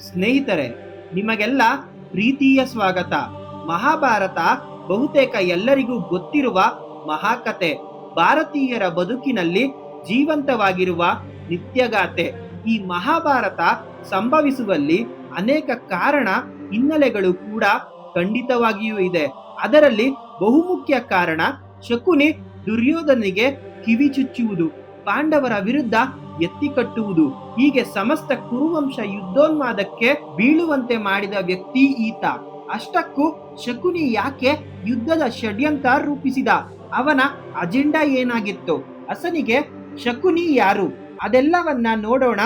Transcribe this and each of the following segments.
ಸ್ನೇಹಿತರೆ, ನಿಮಗೆಲ್ಲ ಪ್ರೀತಿಯ ಸ್ವಾಗತ. ಮಹಾಭಾರತ ಬಹುತೇಕ ಎಲ್ಲರಿಗೂ ಗೊತ್ತಿರುವ ಮಹಾಕತೆ. ಭಾರತೀಯರ ಬದುಕಿನಲ್ಲಿ ಜೀವಂತವಾಗಿರುವ ನಿತ್ಯಗಾಥೆ. ಈ ಮಹಾಭಾರತ ಸಂಭವಿಸುವಲ್ಲಿ ಅನೇಕ ಕಾರಣ, ಹಿನ್ನೆಲೆಗಳು ಕೂಡ ಖಂಡಿತವಾಗಿಯೂ ಇದೆ. ಅದರಲ್ಲಿ ಬಹುಮುಖ್ಯ ಕಾರಣ, ಶಕುನಿ ದುರ್ಯೋಧನಿಗೆ ಕಿವಿ ಚುಚ್ಚುವುದು ಪಾಂಡವರ ವಿರುದ್ಧ ಎತ್ತಿ ಕಟ್ಟುವುದು. ಹೀಗೆ ಸಮಸ್ತ ಕುರುವಂಶ ಯುದ್ಧೋನ್ಮಾದಕ್ಕೆ ಬೀಳುವಂತೆ ಮಾಡಿದ ವ್ಯಕ್ತಿ ಈತ. ಅಷ್ಟಕ್ಕೂ ಶಕುನಿ ಯಾಕೆ ಯುದ್ಧದ ಷಡ್ಯಂತ್ರ ರೂಪಿಸಿದ? ಅವನ ಅಜೆಂಡಾ ಏನಾಗಿತ್ತು? ಅಸನಿಗೆ ಶಕುನಿ ಯಾರು? ಅದೆಲ್ಲವನ್ನ ನೋಡೋಣ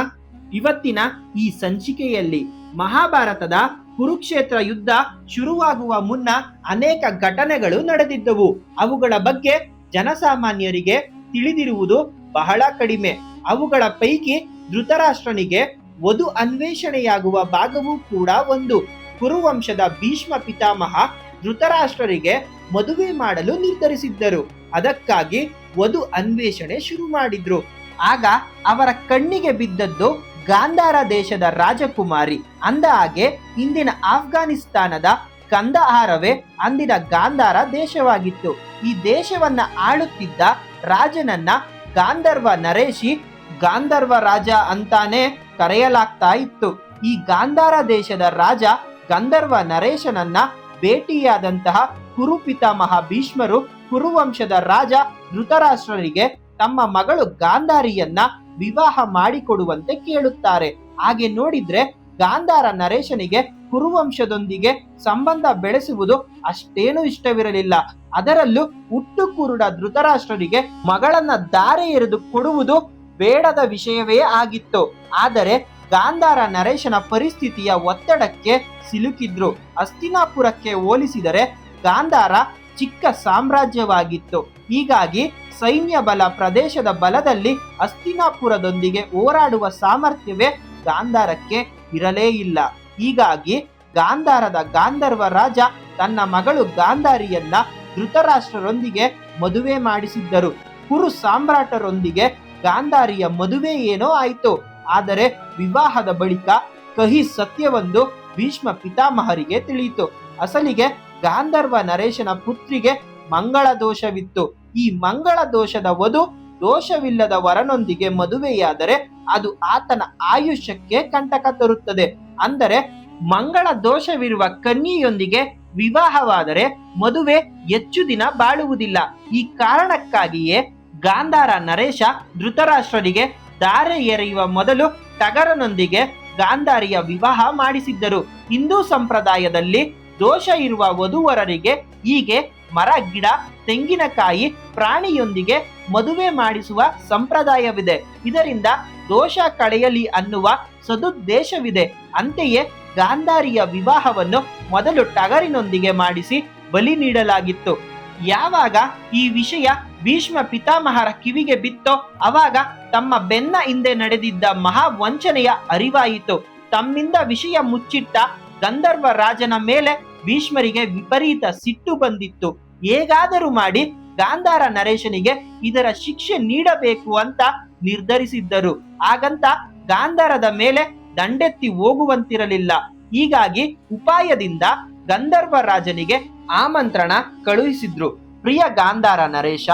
ಇವತ್ತಿನ ಈ ಸಂಚಿಕೆಯಲ್ಲಿ. ಮಹಾಭಾರತದ ಕುರುಕ್ಷೇತ್ರ ಯುದ್ಧ ಶುರುವಾಗುವ ಮುನ್ನ ಅನೇಕ ಘಟನೆಗಳು ನಡೆದಿದ್ದವು. ಅವುಗಳ ಬಗ್ಗೆ ಜನಸಾಮಾನ್ಯರಿಗೆ ತಿಳಿದಿರುವುದು ಬಹಳ ಕಡಿಮೆ. ಅವುಗಳ ಪೈಕಿ ಧೃತರಾಷ್ಟ್ರನಿಗೆ ವಧು ಅನ್ವೇಷಣೆಯಾಗುವ ಭಾಗವೂ ಕೂಡ ಒಂದು. ಕುರುವಂಶದ ಭೀಷ್ಮ ಪಿತಾಮಹ ಧೃತರಾಷ್ಟ್ರರಿಗೆ ಮದುವೆ ಮಾಡಲು ನಿರ್ಧರಿಸಿದ್ದರು. ಅದಕ್ಕಾಗಿ ವಧು ಅನ್ವೇಷಣೆ ಶುರು ಮಾಡಿದ್ರು. ಆಗ ಅವರ ಕಣ್ಣಿಗೆ ಬಿದ್ದದ್ದು ಗಾಂಧಾರ ದೇಶದ ರಾಜಕುಮಾರಿ. ಅಂದ ಹಾಗೆ ಇಂದಿನ ಆಫ್ಘಾನಿಸ್ತಾನದ ಕಂದಹಾರವೇ ಅಂದಿನ ಗಾಂಧಾರ ದೇಶವಾಗಿತ್ತು. ಈ ದೇಶವನ್ನ ಆಳುತ್ತಿದ್ದ ರಾಜನನ್ನ ಗಾಂಧರ್ವ ನರೇಶಿ ಗಾಂಧರ್ವ ರಾಜ ಅಂತಾನೆ ಕರೆಯಲಾಗ್ತಾ ಇತ್ತು. ಈ ಗಾಂಧಾರ ದೇಶದ ರಾಜ ಗಂಧರ್ವ ನರೇಶನನ್ನ ಭೇಟಿಯಾದಂತಹ ಕುರುಪಿತಾಮಹ ಭೀಷ್ಮರು ಕುರುವಂಶದ ರಾಜ ಧೃತರಾಷ್ಟ್ರರಿಗೆ ತಮ್ಮ ಮಗಳು ಗಾಂಧಾರಿಯನ್ನ ವಿವಾಹ ಮಾಡಿಕೊಡುವಂತೆ ಕೇಳುತ್ತಾರೆ. ಹಾಗೆ ನೋಡಿದ್ರೆ ಗಾಂಧಾರ ನರೇಶನಿಗೆ ಕುರುವಂಶದೊಂದಿಗೆ ಸಂಬಂಧ ಬೆಳೆಸುವುದು ಅಷ್ಟೇನೂ ಇಷ್ಟವಿರಲಿಲ್ಲ. ಅದರಲ್ಲೂ ಹುಟ್ಟು ಕುರುಡ ಧೃತರಾಷ್ಟ್ರರಿಗೆ ಮಗಳನ್ನ ದಾರೆ ಎರೆದು ಕೊಡುವುದು ಬೇಡದ ವಿಷಯವೇ ಆಗಿತ್ತು. ಆದರೆ ಗಾಂಧಾರ ನರೇಶನ ಪರಿಸ್ಥಿತಿಯ ಒತ್ತಡಕ್ಕೆ ಸಿಲುಕಿದ್ರು. ಅಸ್ತಿನಾಪುರಕ್ಕೆ ಹೋಲಿಸಿದರೆ ಗಾಂಧಾರ ಚಿಕ್ಕ ಸಾಮ್ರಾಜ್ಯವಾಗಿತ್ತು. ಹೀಗಾಗಿ ಸೈನ್ಯ ಬಲ ಪ್ರದೇಶದ ಬಲದಲ್ಲಿ ಅಸ್ತಿನಾಪುರದೊಂದಿಗೆ ಹೋರಾಡುವ ಸಾಮರ್ಥ್ಯವೇ ಗಾಂಧಾರಕ್ಕೆ ಇರಲೇ ಇಲ್ಲ. ಹೀಗಾಗಿ ಗಾಂಧಾರದ ಗಾಂಧರ್ವ ರಾಜ ತನ್ನ ಮಗಳು ಗಾಂಧಾರಿಯನ್ನ ಧೃತರಾಷ್ಟ್ರರೊಂದಿಗೆ ಮದುವೆ ಮಾಡಿಸಿದ್ದರು. ಕುರು ಸಾಮ್ರಾಟರೊಂದಿಗೆ ಗಾಂಧಾರಿಯ ಮದುವೆ ಏನೋ ಆಯಿತು. ಆದರೆ ವಿವಾಹದ ಬಳಿಕ ಕಹಿ ಸತ್ಯವೊಂದು ಭೀಷ್ಮ ಪಿತಾಮಹರಿಗೆ ತಿಳಿಯಿತು. ಅಸಲಿಗೆ ಗಾಂಧರ್ವ ನರೇಶನ ಪುತ್ರಿಗೆ ಮಂಗಳ ದೋಷವಿತ್ತು. ಈ ಮಂಗಳ ದೋಷದ ವಧು ದೋಷವಿಲ್ಲದ ವರನೊಂದಿಗೆ ಮದುವೆಯಾದರೆ ಅದು ಆತನ ಆಯುಷ್ಯಕ್ಕೆ ಕಂಟಕ ತರುತ್ತದೆ. ಅಂದರೆ ಮಂಗಳ ದೋಷವಿರುವ ಕನ್ಯೆಯೊಂದಿಗೆ ವಿವಾಹವಾದರೆ ಮದುವೆ ಹೆಚ್ಚು ದಿನ ಬಾಳುವುದಿಲ್ಲ. ಈ ಕಾರಣಕ್ಕಾಗಿಯೇ ಗಾಂಧಾರ ನರೇಶ ಧೃತರಾಷ್ಟ್ರರಿಗೆ ಧಾರೆ ಎರೆಯುವ ಮೊದಲು ಟಗರನೊಂದಿಗೆ ಗಾಂಧಾರಿಯ ವಿವಾಹ ಮಾಡಿಸಿದ್ದರು. ಹಿಂದೂ ಸಂಪ್ರದಾಯದಲ್ಲಿ ದೋಷ ಇರುವ ವಧುವರರಿಗೆ ಹೀಗೆ ಮರ, ಗಿಡ, ತೆಂಗಿನಕಾಯಿ, ಪ್ರಾಣಿಯೊಂದಿಗೆ ಮದುವೆ ಮಾಡಿಸುವ ಸಂಪ್ರದಾಯವಿದೆ. ಇದರಿಂದ ದೋಷ ಕಳೆಯಲಿ ಅನ್ನುವ ಸದುದ್ದೇಶವಿದೆ. ಅಂತೆಯೇ ಗಾಂಧಾರಿಯ ವಿವಾಹವನ್ನು ಮೊದಲು ಟಗರಿನೊಂದಿಗೆ ಮಾಡಿಸಿ ಬಲಿ ನೀಡಲಾಗಿತ್ತು. ಯಾವಾಗ ಈ ವಿಷಯ ಭೀಷ್ಮ ಪಿತಾಮಹರ ಕಿವಿಗೆ ಬಿತ್ತೋ. ಅವಾಗ ತಮ್ಮ ಬೆನ್ನ ಹಿಂದೆ ನಡೆದಿದ್ದ ಮಹಾ ವಂಚನೆಯ ಅರಿವಾಯಿತು. ತಮ್ಮಿಂದ ವಿಷಯ ಮುಚ್ಚಿಟ್ಟ ಗಂಧರ್ವ ರಾಜನ ಮೇಲೆ ಭೀಷ್ಮರಿಗೆ ವಿಪರೀತ ಸಿಟ್ಟು ಬಂದಿತ್ತು. ಹೇಗಾದರೂ ಮಾಡಿ ಗಾಂಧಾರ ನರೇಶನಿಗೆ ಇದರ ಶಿಕ್ಷೆ ನೀಡಬೇಕು ಅಂತ ನಿರ್ಧರಿಸಿದ್ದರು. ಹಾಗಂತ ಗಾಂಧಾರದ ಮೇಲೆ ದಂಡೆತ್ತಿ ಹೋಗುವಂತಿರಲಿಲ್ಲ. ಹೀಗಾಗಿ ಉಪಾಯದಿಂದ ಗಂಧರ್ವ ರಾಜನಿಗೆ ಆಮಂತ್ರಣ ಕಳುಹಿಸಿದ್ರು. ಪ್ರಿಯ ಗಾಂಧಾರ ನರೇಶ,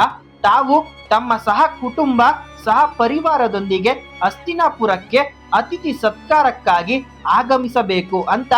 ತಾವು ತಮ್ಮ ಸಹ ಕುಟುಂಬ, ಸಹ ಪರಿವಾರದೊಂದಿಗೆ ಅಸ್ತಿನಾಪುರಕ್ಕೆ ಅತಿಥಿ ಸತ್ಕಾರಕ್ಕಾಗಿ ಆಗಮಿಸಬೇಕು ಅಂತ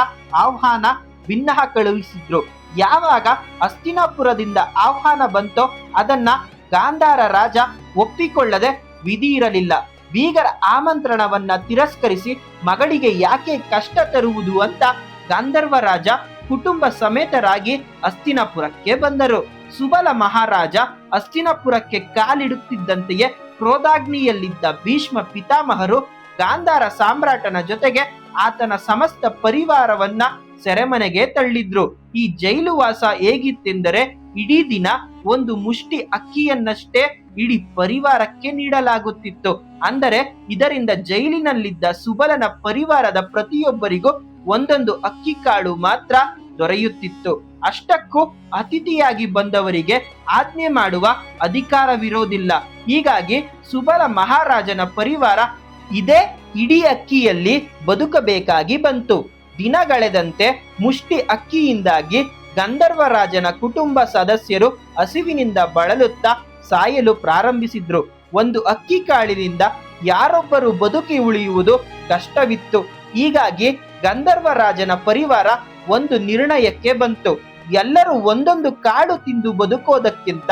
ಆಹ್ವಾನ ಭಿನ್ನಹ ಕಳುಹಿಸಿದ್ರು. ಯಾವಾಗ ಅಸ್ತಿನಾಪುರದಿಂದ ಆಹ್ವಾನ ಬಂತೋ ಅದನ್ನ ಗಾಂಧಾರ ರಾಜ ಒಪ್ಪಿಕೊಳ್ಳದೆ ವಿಧಿ ಇರಲಿಲ್ಲ ಬೀಗರ ಆಮಂತ್ರಣವನ್ನ ತಿರಸ್ಕರಿಸಿ ಮಗಳಿಗೆ ಯಾಕೆ ಕಷ್ಟ ತರುವುದು ಅಂತ ಗಾಂಧರ್ವ ರಾಜ ಕುಟುಂಬ ಸಮೇತರಾಗಿ ಅಸ್ತಿನಾಪುರಕ್ಕೆ ಬಂದರು. ಸುಬಲ ಮಹಾರಾಜ ಅಸ್ತಿನಪುರಕ್ಕೆ ಕಾಲಿಡುತ್ತಿದ್ದಂತೆಯೇ ಕ್ರೋಧಾಗ್ನಿಯಲ್ಲಿದ್ದ ಭೀಷ್ಮ ಪಿತಾಮಹರು ಗಾಂಧಾರ ಸಾಮ್ರಾಟನ ಜೊತೆಗೆ ಆತನ ಸಮಸ್ತ ಪರಿವಾರವನ್ನ ಸೆರೆಮನೆಗೆ ತಳ್ಳಿದ್ರು. ಈ ಜೈಲು ವಾಸ ಹೇಗಿತ್ತೆಂದರೆ ಇಡೀ ದಿನ ಒಂದು ಮುಷ್ಟಿ ಅಕ್ಕಿಯನ್ನಷ್ಟೇ ಇಡೀ ಪರಿವಾರಕ್ಕೆ ನೀಡಲಾಗುತ್ತಿತ್ತು. ಅಂದರೆ ಇದರಿಂದ ಜೈಲಿನಲ್ಲಿದ್ದ ಸುಬಲನ ಪರಿವಾರದ ಪ್ರತಿಯೊಬ್ಬರಿಗೂ ಒಂದೊಂದು ಅಕ್ಕಿ ಕಾಳು ಮಾತ್ರ ದೊರೆಯುತ್ತಿತ್ತು. ಅಷ್ಟಕ್ಕೂ ಅತಿಥಿಯಾಗಿ ಬಂದವರಿಗೆ ಆಜ್ಞೆ ಮಾಡುವ ಅಧಿಕಾರವಿರೋದಿಲ್ಲ ಹೀಗಾಗಿ ಸುಬಲ ಮಹಾರಾಜನ ಪರಿವಾರ ಇದೇ ಇಡೀ ಅಕ್ಕಿಯಲ್ಲಿ ಬದುಕಬೇಕಾಗಿ ಬಂತು. ದಿನಗಳೆದಂತೆ ಮುಷ್ಟಿ ಅಕ್ಕಿಯಿಂದಾಗಿ ಗಂಧರ್ವ ರಾಜನ ಕುಟುಂಬ ಸದಸ್ಯರು ಹಸಿವಿನಿಂದ ಬಳಲುತ್ತಾ ಸಾಯಲು ಪ್ರಾರಂಭಿಸಿದ್ರು. ಒಂದು ಅಕ್ಕಿ ಕಾಳಿನಿಂದ ಯಾರೊಬ್ಬರು ಬದುಕಿ ಉಳಿಯುವುದು ಕಷ್ಟವಿತ್ತು. ಹೀಗಾಗಿ ಗಂಧರ್ವ ರಾಜನ ಪರಿವಾರ ಒಂದು ನಿರ್ಣಯಕ್ಕೆ ಬಂತು. ಎಲ್ಲರೂ ಒಂದೊಂದು ಕಾಡು ತಿಂದು ಬದುಕೋದಕ್ಕಿಂತ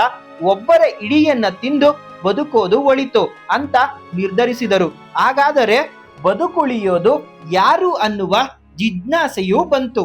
ಒಬ್ಬರ ಇಡಿಯನ್ನ ತಿಂದು ಬದುಕೋದು ಒಳಿತು ಅಂತ ನಿರ್ಧರಿಸಿದರು. ಹಾಗಾದರೆ ಬದುಕುಳಿಯೋದು ಯಾರು ಅನ್ನುವ ಜಿಜ್ಞಾಸೆಯೂ ಬಂತು.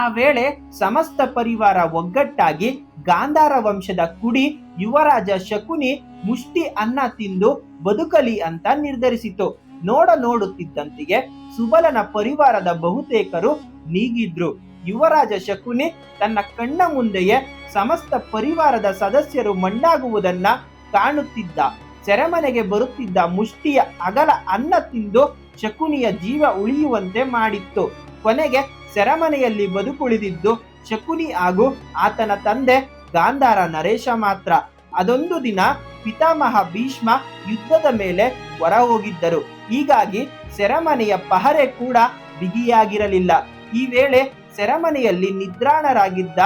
ಆ ವೇಳೆ ಸಮಸ್ತ ಪರಿವಾರ ಒಗ್ಗಟ್ಟಾಗಿ ಗಾಂಧಾರ ವಂಶದ ಕುಡಿ ಯುವರಾಜ ಶಕುನಿ ಮುಷ್ಟಿ ಅನ್ನ ತಿಂದು ಬದುಕಲಿ ಅಂತ ನಿರ್ಧರಿಸಿತು. ನೋಡ ನೋಡುತ್ತಿದ್ದಂತೆಯೇ ಸುಬಲನ ಪರಿವಾರದ ಬಹುತೇಕರು ನೀಗಿದ್ರು. ಯುವರಾಜ ಶಕುನಿ ತನ್ನ ಕಣ್ಣ ಮುಂದೆಯೇ ಸಮಸ್ತ ಪರಿವಾರದ ಸದಸ್ಯರು ಮಣ್ಣಾಗುವುದನ್ನ ಕಾಣುತ್ತಿದ್ದ. ಸೆರೆಮನೆಗೆ ಬರುತ್ತಿದ್ದ ಮುಷ್ಟಿಯ ಅಗಲ ಅನ್ನ ತಿಂದು ಶಕುನಿಯ ಜೀವ ಉಳಿಯುವಂತೆ ಮಾಡಿತ್ತು. ಕೊನೆಗೆ ಸೆರೆಮನೆಯಲ್ಲಿ ಬದುಕುಳಿದಿದ್ದು ಶಕುನಿ ಹಾಗೂ ಆತನ ತಂದೆ ಗಾಂಧಾರ ನರೇಶ ಮಾತ್ರ. ಅದೊಂದು ದಿನ ಪಿತಾಮಹ ಭೀಷ್ಮ ಯುದ್ಧದ ಮೇಲೆ ಹೊರ ಹೋಗಿದ್ದರು ಹೀಗಾಗಿ ಸೆರೆಮನೆಯ ಪಹರೆ ಕೂಡ ಬಿಗಿಯಾಗಿರಲಿಲ್ಲ. ಈ ವೇಳೆ ಸೆರೆಮನೆಯಲ್ಲಿ ನಿದ್ರಾಣರಾಗಿದ್ದ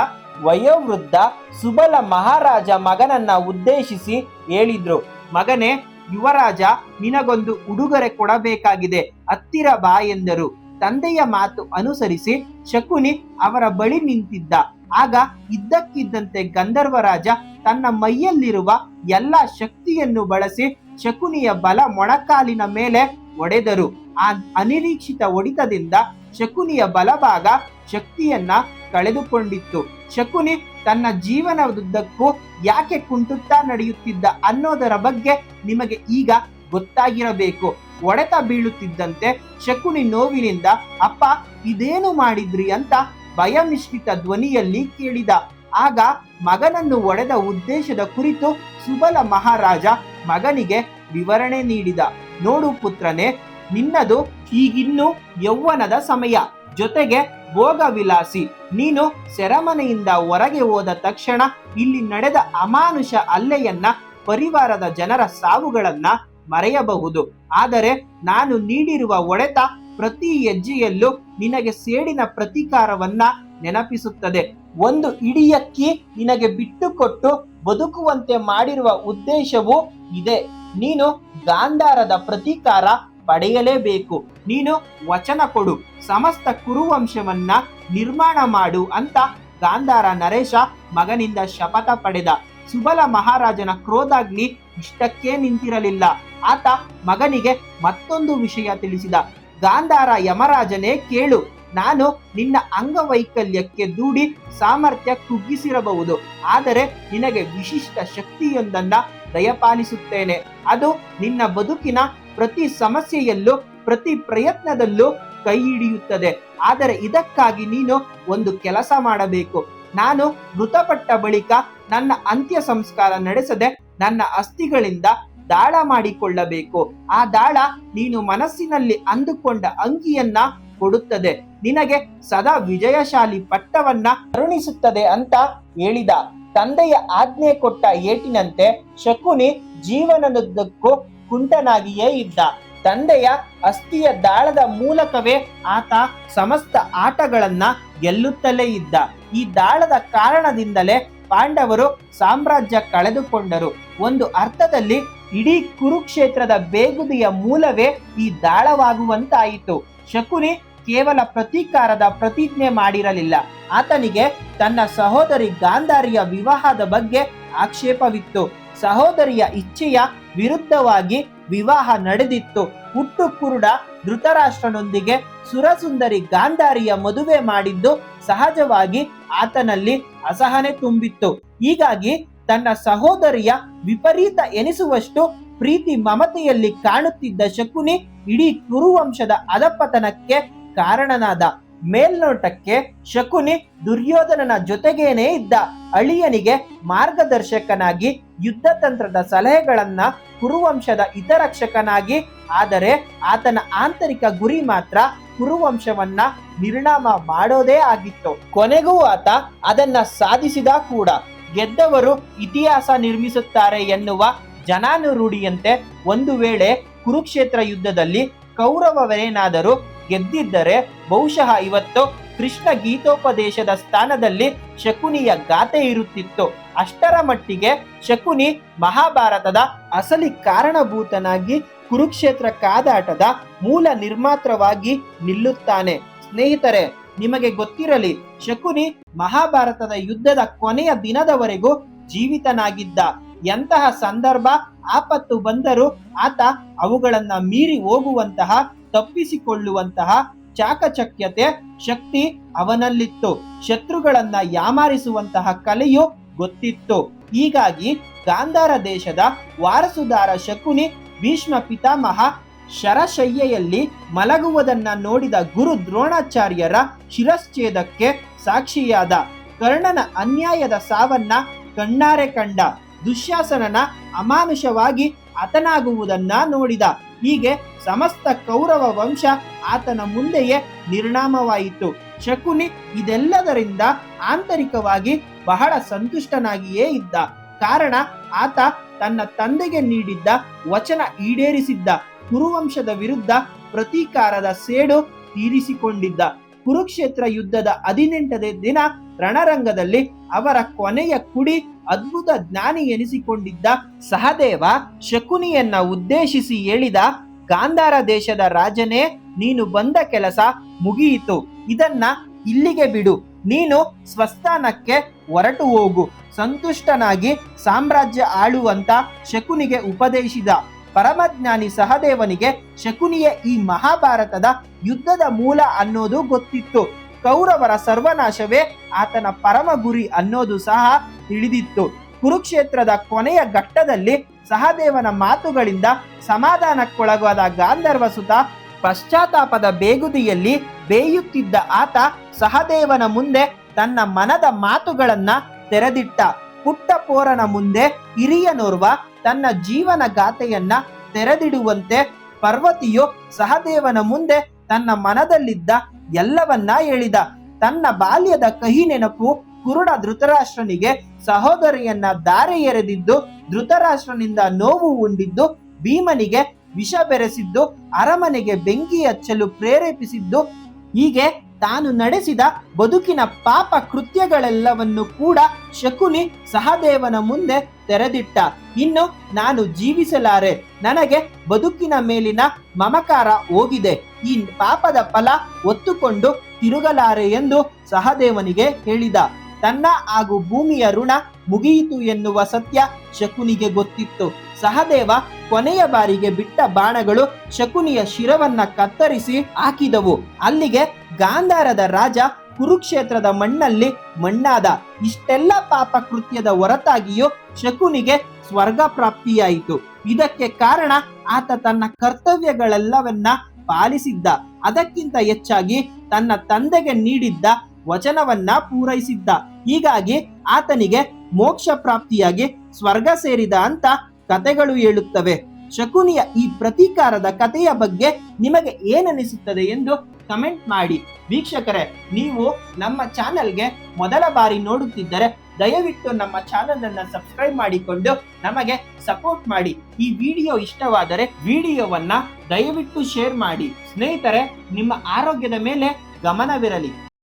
ವಯೋವೃದ್ಧ ಸುಬಲ ಮಹಾರಾಜ ಮಗನನ್ನ ಉದ್ದೇಶಿಸಿ ಹೇಳಿದ್ರು, ಮಗನೇ, ಯುವರಾಜ, ನಿನಗೊಂದು ಉಡುಗೊರೆ ಕೊಡಬೇಕಾಗಿದೆ, ಹತ್ತಿರ ಬಾ ಎಂದರು. ತಂದೆಯ ಮಾತು ಅನುಸರಿಸಿ ಶಕುನಿ ಅವರ ಬಳಿ ನಿಂತಿದ್ದ. ಆಗ ಇದ್ದಕ್ಕಿದ್ದಂತೆ ಗಂಧರ್ವರಾಜ ತನ್ನ ಮೈಯಲ್ಲಿರುವ ಎಲ್ಲ ಶಕ್ತಿಯನ್ನು ಬಳಸಿ ಶಕುನಿಯ ಬಲ ಮೊಣಕಾಲಿನ ಮೇಲೆ ಒಡೆದರು. ಆ ಅನಿರೀಕ್ಷಿತ ಹೊಡಿತದಿಂದ ಶಕುನಿಯ ಬಲಭಾಗ ಶಕ್ತಿಯನ್ನ ಕಳೆದುಕೊಂಡಿತ್ತು. ಶಕುನಿ ತನ್ನ ಜೀವನದುದ್ದಕ್ಕೂ ಯಾಕೆ ಕುಂಟುತ್ತಾ ನಡೆಯುತ್ತಿದ್ದ ಅನ್ನೋದರ ಬಗ್ಗೆ ನಿಮಗೆ ಈಗ ಗೊತ್ತಾಗಿರಬೇಕು. ಒಡೆತ ಬೀಳುತ್ತಿದ್ದಂತೆ ಶಕುನಿ ನೋವಿನಿಂದ, ಅಪ್ಪ, ಇದೇನು ಮಾಡಿದ್ರಿ? ಅಂತ ಭಯಮಿಶ್ರಿತ ಧ್ವನಿಯಲ್ಲಿ ಕೇಳಿದ. ಆಗ ಮಗನನ್ನು ಒಡೆದ ಉದ್ದೇಶದ ಕುರಿತು ಸುಬಲ ಮಹಾರಾಜ ಮಗನಿಗೆ ವಿವರಣೆ ನೀಡಿದ. ನೋಡು ಪುತ್ರನೇ ನಿನ್ನದು ಈಗಿನ್ನು ಯೌವನದ ಸಮಯ. ಜೊತೆಗೆ ಭೋಗ ವಿಲಾಸಿ ನೀನು ಸೆರೆಮನೆಯಿಂದ ಹೊರಗೆ ಹೋದ ತಕ್ಷಣ ಇಲ್ಲಿ ನಡೆದ ಅಮಾನುಷ ಅಲ್ಲೆಯನ್ನ ಪರಿವಾರದ ಜನರ ಸಾವುಗಳನ್ನ ಮರೆಯಬಹುದು. ಆದರೆ ನಾನು ನೀಡಿರುವ ಒಡೆತ ಪ್ರತಿ ಹೆಜ್ಜೆಯಲ್ಲೂ ನಿನಗೆ ಸೇಡಿನ ಪ್ರತೀಕಾರವನ್ನ ನೆನಪಿಸುತ್ತದೆ. ಒಂದು ಇಡಿಯಕ್ಕಿ ನಿನಗೆ ಬಿಟ್ಟುಕೊಟ್ಟು ಬದುಕುವಂತೆ ಮಾಡಿರುವ ಉದ್ದೇಶವೂ ಇದೆ. ನೀನು ಗಾಂಧಾರದ ಪ್ರತೀಕಾರ ಪಡೆಯಲೇಬೇಕು. ನೀನು ವಚನ ಕೊಡು, ಸಮಸ್ತ ಕುರುವಂಶವನ್ನ ನಿರ್ಮಾಣ ಮಾಡು ಅಂತ ಗಾಂಧಾರ ನರೇಶ ಮಗನಿಂದ ಶಪಥ ಪಡೆದ. ಸುಬಲ ಮಹಾರಾಜನ ಕ್ರೋಧಾಗ್ನಿ ಇಷ್ಟಕ್ಕೇ ನಿಂತಿರಲಿಲ್ಲ. ಆತ ಮಗನಿಗೆ ಮತ್ತೊಂದು ವಿಷಯ ತಿಳಿಸಿದ. ಗಾಂಧಾರ ಯಮರಾಜನೇ ಕೇಳು, ನಾನು ನಿನ್ನ ಅಂಗವೈಕಲ್ಯಕ್ಕೆ ದೂಡಿ ಸಾಮರ್ಥ್ಯ ಕುಗ್ಗಿಸಿರಬಹುದು, ಆದರೆ ನಿನಗೆ ವಿಶಿಷ್ಟ ಶಕ್ತಿಯೊಂದನ್ನ ದಯಪಾಲಿಸುತ್ತೇನೆ. ಅದು ನಿನ್ನ ಬದುಕಿನ ಪ್ರತಿ ಸಮಸ್ಯೆಯಲ್ಲೂ, ಪ್ರತಿ ಪ್ರಯತ್ನದಲ್ಲೂ ಕೈ ಹಿಡಿಯುತ್ತದೆ. ಆದರೆ ಇದಕ್ಕಾಗಿ ನೀನು ಒಂದು ಕೆಲಸ ಮಾಡಬೇಕು. ನಾನು ಮೃತಪಟ್ಟ ಬಳಿಕ ನನ್ನ ಅಂತ್ಯ ಸಂಸ್ಕಾರ ನಡೆಸದೆ ನನ್ನ ಅಸ್ಥಿಗಳಿಂದ ದಾಳ ಮಾಡಿಕೊಳ್ಳಬೇಕು. ಆ ದಾಳ ನೀನು ಮನಸ್ಸಿನಲ್ಲಿ ಅಂದುಕೊಂಡ ಅಂಗಿಯನ್ನ ಕೊಡುತ್ತದೆ. ನಿನಗೆ ಸದಾ ವಿಜಯಶಾಲಿ ಪಟ್ಟವನ್ನ ಕರುಣಿಸುತ್ತದೆ ಅಂತ ಹೇಳಿದ. ತಂದೆಯ ಆಜ್ಞೆ ಕೊಟ್ಟ ಏಟಿನಂತೆ ಶಕುನಿ ಜೀವನದುದ್ದಕ್ಕೂ ಕುಂಟನಾಗಿಯೇ ಇದ್ದ. ತಂದೆಯ ಅಸ್ಥಿಯ ದಾಳದ ಮೂಲಕವೇ ಆತ ಸಮಸ್ತ ಆಟಗಳನ್ನ ಗೆಲ್ಲುತ್ತಲೇ ಇದ್ದ. ಈ ದಾಳದ ಕಾರಣದಿಂದಲೇ ಪಾಂಡವರು ಸಾಮ್ರಾಜ್ಯ ಕಳೆದುಕೊಂಡರು. ಒಂದು ಅರ್ಥದಲ್ಲಿ ಇಡೀ ಕುರುಕ್ಷೇತ್ರದ ಬೇಗುದಿಯ ಮೂಲವೇ ಈ ದಾಳವಾಗುವಂತಾಯಿತು. ಶಕುನಿ ಕೇವಲ ಪ್ರತೀಕಾರದ ಪ್ರತಿಜ್ಞೆ ಮಾಡಿರಲಿಲ್ಲ. ಆತನಿಗೆ ತನ್ನ ಸಹೋದರಿ ಗಾಂಧಾರಿಯ ವಿವಾಹದ ಬಗ್ಗೆ ಆಕ್ಷೇಪವಿತ್ತು. ಸಹೋದರಿಯ ಇಚ್ಛೆಯ ವಿರುದ್ಧವಾಗಿ ವಿವಾಹ ನಡೆದಿತ್ತು. ಹುಟ್ಟು ಕುರುಡ ಧೃತರಾಷ್ಟ್ರನೊಂದಿಗೆ ಸುರಸುಂದರಿ ಗಾಂಧಾರಿಯ ಮದುವೆ ಮಾಡಿದ್ದು ಸಹಜವಾಗಿ ಆತನಲ್ಲಿ ಅಸಹನೆ ತುಂಬಿತ್ತು. ಹೀಗಾಗಿ ತನ್ನ ಸಹೋದರಿಯ ವಿಪರೀತ ಎನಿಸುವಷ್ಟು ಪ್ರೀತಿ ಮಮತೆಯಲ್ಲಿ ಕಾಣುತ್ತಿದ್ದ ಶಕುನಿ ಇಡೀ ಕುರುವಂಶದ ಅಧಪತನಕ್ಕೆ ಕಾರಣನಾದ ಮೇಲ್ನೋಟಕ್ಕೆ ಶಕುನಿ ದುರ್ಯೋಧನನ ಜೊತೆಗೇನೇ ಇದ್ದ ಅಳಿಯನಿಗೆ ಮಾರ್ಗದರ್ಶಕನಾಗಿ ಯುದ್ಧ ತಂತ್ರದ ಸಲಹೆಗಳನ್ನ ಕುರುವಂಶದ ಹಿತರಕ್ಷಕನಾಗಿ, ಆದರೆ ಆತನ ಆಂತರಿಕ ಗುರಿ ಮಾತ್ರ ಕುರುವಂಶವನ್ನ ನಿರ್ಣಾಮ ಮಾಡೋದೇ ಆಗಿತ್ತು. ಕೊನೆಗೂ ಆತ ಅದನ್ನ ಸಾಧಿಸಿದ ಕೂಡ. ಗೆದ್ದವರು ಇತಿಹಾಸ ನಿರ್ಮಿಸುತ್ತಾರೆ ಎನ್ನುವ ಜನಾನುರೂಢಿಯಂತೆ ಒಂದು ವೇಳೆ ಕುರುಕ್ಷೇತ್ರ ಯುದ್ಧದಲ್ಲಿ ಕೌರವರೇನಾದರೂ ಗೆದ್ದಿದ್ದರೆ ಬಹುಶಃ ಇವತ್ತು ಕೃಷ್ಣ ಗೀತೋಪದೇಶದ ಸ್ಥಾನದಲ್ಲಿ ಶಕುನಿಯ ಗಾತೆ ಇರುತ್ತಿತ್ತು. ಅಷ್ಟರ ಮಟ್ಟಿಗೆ ಶಕುನಿ ಮಹಾಭಾರತದ ಅಸಲಿ ಕಾರಣಭೂತನಾಗಿ ಕುರುಕ್ಷೇತ್ರ ಕಾದಾಟದ ಮೂಲ ನಿರ್ಮಾತ್ರವಾಗಿ ನಿಲ್ಲುತ್ತಾನೆ. ಸ್ನೇಹಿತರೆ, ನಿಮಗೆ ಗೊತ್ತಿರಲಿ, ಶಕುನಿ ಮಹಾಭಾರತದ ಯುದ್ಧದ ಕೊನೆಯ ದಿನದವರೆಗೂ ಜೀವಿತನಾಗಿದ್ದ. ಎಂತಹ ಸಂದರ್ಭ, ಆಪತ್ತು ಬಂದರೂ ಆತ ಅವುಗಳನ್ನ ಮೀರಿ ಹೋಗುವಂತಹ ತಪ್ಪಿಸಿಕೊಳ್ಳುವಂತಹ ಚಾಕಚಕ್ಯತೆ ಶಕ್ತಿ ಅವನಲ್ಲಿತ್ತು. ಶತ್ರುಗಳನ್ನ ಯಾಮಾರಿಸುವಂತಹ ಕಲೆಯು ಗೊತ್ತಿತ್ತು. ಹೀಗಾಗಿ ಗಾಂಧಾರ ದೇಶದ ವಾರಸುದಾರ ಶಕುನಿ ಭೀಷ್ಮ ಪಿತಾಮಹ ಶರಶಯ್ಯೆಯಲ್ಲಿ ಮಲಗುವುದನ್ನ ನೋಡಿದ ಗುರು ದ್ರೋಣಾಚಾರ್ಯರ ಶಿರಶ್ಛೇದಕ್ಕೆ ಸಾಕ್ಷಿಯಾದ ಕರ್ಣನ ಅನ್ಯಾಯದ ಸಾವನ್ನ ಕಣ್ಣಾರೆ ಕಂಡ ದುಶ್ಯಾಸನನ ಅಮಾನುಷವಾಗಿ ಹತನಾಗುವುದನ್ನ ನೋಡಿದ. ಹೀಗೆ ಸಮಸ್ತ ಕೌರವ ವಂಶ ಆತನ ಮುಂದೆಯೇ ನಿರ್ಣಾಮವಾಯಿತು ಶಕುನಿ ಇದೆಲ್ಲದರಿಂದ ಆಂತರಿಕವಾಗಿ ಬಹಳ ಸಂತುಷ್ಟನಾಗಿಯೇ ಇದ್ದ. ಕಾರಣ ಆತ ತನ್ನ ತಂದೆಗೆ ನೀಡಿದ್ದ ವಚನ ಈಡೇರಿಸಿದ್ದ. ಕುರುವಂಶದ ವಿರುದ್ಧ ಪ್ರತೀಕಾರದ ಸೇಡು ತೀರಿಸಿಕೊಂಡಿದ್ದ. ಕುರುಕ್ಷೇತ್ರ ಯುದ್ಧದ ಹದಿನೆಂಟನೇ ದಿನ ರಣರಂಗದಲ್ಲಿ ಅವರ ಕೊನೆಯ ಕುಡಿ ಅದ್ಭುತ ಜ್ಞಾನಿ ಎನಿಸಿಕೊಂಡಿದ್ದ ಸಹದೇವ ಶಕುನಿಯನ್ನ ಉದ್ದೇಶಿಸಿ ಹೇಳಿದ, ಗಾಂಧಾರ ದೇಶದ ರಾಜನೇ, ನೀನು ಬಂದ ಕೆಲಸ ಮುಗಿಯಿತು. ಇದನ್ನ ಇಲ್ಲಿಗೆ ಬಿಡು. ನೀನು ಸ್ವಸ್ಥಾನಕ್ಕೆ ಹೊರಟು ಹೋಗು. ಸಂತುಷ್ಟನಾಗಿ ಸಾಮ್ರಾಜ್ಯ ಆಳುವಂತ ಶಕುನಿಗೆ ಉಪದೇಶಿದ. ಪರಮಜ್ಞಾನಿ ಸಹದೇವನಿಗೆ ಶಕುನಿಯ ಈ ಮಹಾಭಾರತದ ಯುದ್ಧದ ಮೂಲ ಅನ್ನೋದು ಗೊತ್ತಿತ್ತು. ಕೌರವರ ಸರ್ವನಾಶವೇ ಆತನ ಪರಮ ಗುರಿ ಅನ್ನೋದು ಸಹ ತಿಳಿದಿತ್ತು. ಕುರುಕ್ಷೇತ್ರದ ಕೊನೆಯ ಘಟ್ಟದಲ್ಲಿ ಸಹದೇವನ ಮಾತುಗಳಿಂದ ಸಮಾಧಾನಕ್ಕೊಳಗಾದ ಗಾಂಧರ್ವ ಸುತ ಪಶ್ಚಾತ್ತಾಪದ ಬೇಗುದಿಯಲ್ಲಿ ಬೇಯುತ್ತಿದ್ದ ಆತ ಸಹದೇವನ ಮುಂದೆ ತನ್ನ ಮನದ ಮಾತುಗಳನ್ನ ತೆರೆದಿಟ್ಟ. ಪುಟ್ಟ ಪೋರನ ಮುಂದೆ ಹಿರಿಯನೋರ್ವ ತನ್ನ ಜೀವನ ಗಾಥೆಯನ್ನ ತೆರೆದಿಡುವಂತೆ ಪರ್ವತಿಯು ಸಹದೇವನ ಮುಂದೆ ತನ್ನ ಮನದಲ್ಲಿದ್ದ ಎಲ್ಲವನ್ನ ಹೇಳಿದ. ತನ್ನ ಬಾಲ್ಯದ ಕಹಿ ನೆನಪು ಕುರುಡ ಧೃತರಾಷ್ಟ್ರನಿಗೆ ಸಹೋದರಿಯನ್ನ ದಾರೆ ಎರೆದಿದ್ದು, ಧೃತರಾಷ್ಟ್ರನಿಂದ ನೋವು ಉಂಡಿದ್ದು, ಭೀಮನಿಗೆ ವಿಷ ಬೆರೆಸಿದ್ದು, ಅರಮನೆಗೆ ಬೆಂಕಿ ಹಚ್ಚಲು ಪ್ರೇರೇಪಿಸಿದ್ದು, ಹೀಗೆ ತಾನು ನಡೆಸಿದ ಬದುಕಿನ ಪಾಪ ಕೃತ್ಯಗಳೆಲ್ಲವನ್ನು ಕೂಡ ಶಕುನಿ ಸಹದೇವನ ಮುಂದೆ ತೆರೆದಿಟ್ಟ. ಇನ್ನು ನಾನು ಜೀವಿಸಲಾರೆ. ನನಗೆ ಬದುಕಿನ ಮೇಲಿನ ಮಮಕಾರ ಹೋಗಿದೆ. ಈ ಪಾಪದ ಫಲ ಒತ್ತುಕೊಂಡು ತಿರುಗಲಾರೆ ಎಂದು ಸಹದೇವನಿಗೆ ಹೇಳಿದ. ತನ್ನ ಹಾಗೂ ಭೂಮಿಯ ಋಣ ಮುಗಿಯಿತು ಎನ್ನುವ ಸತ್ಯ ಶಕುನಿಗೆ ಗೊತ್ತಿತ್ತು. ಸಹದೇವ ಕೊನೆಯ ಬಾರಿಗೆ ಬಿಟ್ಟ ಬಾಣಗಳು ಶಕುನಿಯ ಶಿರವನ್ನ ಕತ್ತರಿಸಿ ಹಾಕಿದವು. ಅಲ್ಲಿಗೆ ಗಾಂಧಾರದ ರಾಜ ಕುರುಕ್ಷೇತ್ರದ ಮಣ್ಣಲ್ಲಿ ಮಣ್ಣಾದ ಇಷ್ಟೆಲ್ಲ ಪಾಪ ಕೃತ್ಯದ ಹೊರತಾಗಿಯೂ ಶಕುನಿಗೆ ಸ್ವರ್ಗ ಪ್ರಾಪ್ತಿಯಾಯಿತು. ಇದಕ್ಕೆ ಕಾರಣ ಆತ ತನ್ನ ಕರ್ತವ್ಯಗಳೆಲ್ಲವನ್ನ ಪಾಲಿಸಿದ್ದ. ಅದಕ್ಕಿಂತ ಹೆಚ್ಚಾಗಿ ತನ್ನ ತಂದೆಗೆ ನೀಡಿದ್ದ ವಚನವನ್ನ ಪೂರೈಸಿದ್ದ. ಹೀಗಾಗಿ ಆತನಿಗೆ ಮೋಕ್ಷ ಪ್ರಾಪ್ತಿಯಾಗಿ ಸ್ವರ್ಗ ಸೇರಿದ ಅಂತ ಕತೆಗಳು ಹೇಳುತ್ತವೆ. ಶಕುನಿಯ ಈ ಪ್ರತೀಕಾರದ ಕಥೆಯ ಬಗ್ಗೆ ನಿಮಗೆ ಏನನಿಸುತ್ತದೆ ಎಂದು ಕಮೆಂಟ್ ಮಾಡಿ. ವೀಕ್ಷಕರೇ, ನೀವು ನಮ್ಮ ಚಾನೆಲ್ಗೆ ಮೊದಲ ಬಾರಿ ನೋಡುತ್ತಿದ್ದರೆ ದಯವಿಟ್ಟು ನಮ್ಮ ಚಾನೆಲ್ ಅನ್ನು ಸಬ್ಸ್ಕ್ರೈಬ್ ಮಾಡಿಕೊಂಡು ನಮಗೆ ಸಪೋರ್ಟ್ ಮಾಡಿ. ಈ ವಿಡಿಯೋ ಇಷ್ಟವಾದರೆ ವಿಡಿಯೋವನ್ನ ದಯವಿಟ್ಟು ಶೇರ್ ಮಾಡಿ. ಸ್ನೇಹಿತರೆ, ನಿಮ್ಮ ಆರೋಗ್ಯದ ಮೇಲೆ ಗಮನವಿರಲಿ.